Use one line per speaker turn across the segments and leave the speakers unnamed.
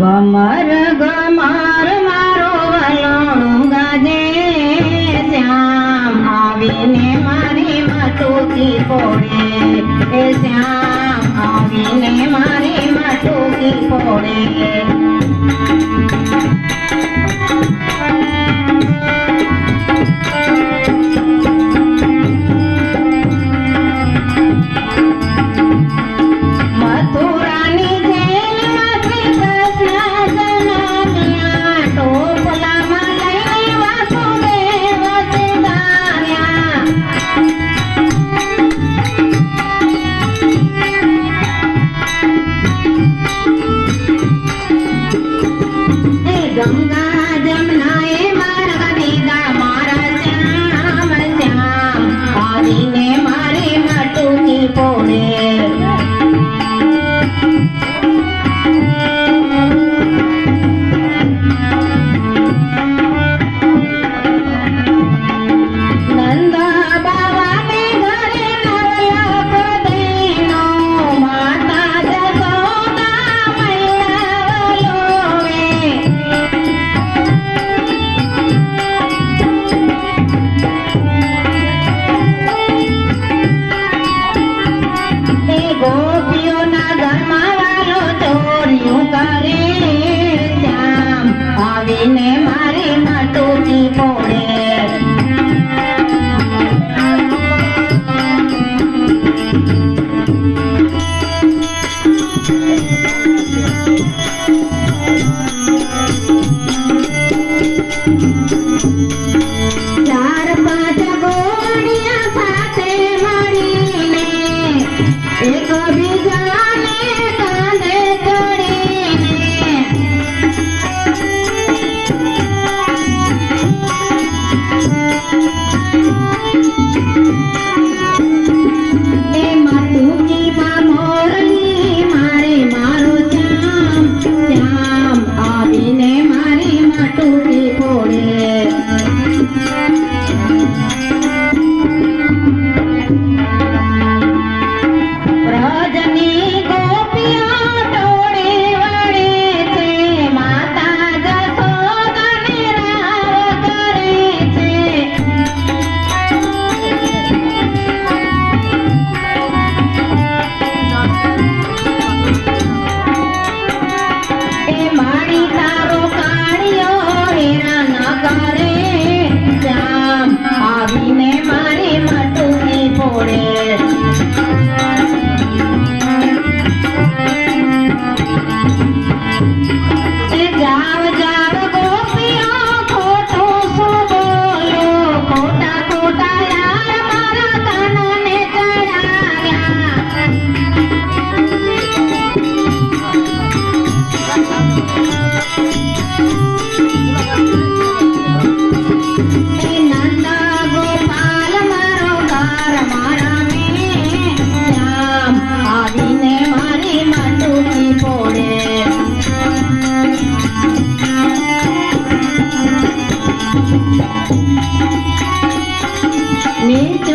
ગમર ગમર મારો વલણો ગાજે, શ્યામ આવીને મારી મટુકી પોડે શ્યામ આવીને મારી મટુકી પોડે মনে આવીને મારી ಮೇಲ್ಕ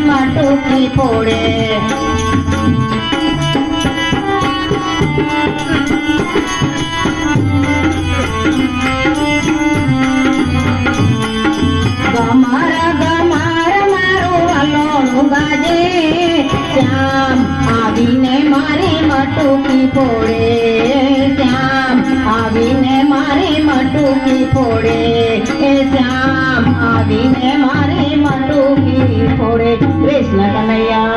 મટુકી ફોડે. ગમર ગમર મારું વાલોનું ગાજે શ્યામ આવીને મારી મટુકી આવીને મારે મટુકી ફોડે. એ શ્યામ આવીને મારે મટુકી ફોડે. કૃષ્ણ કનૈયા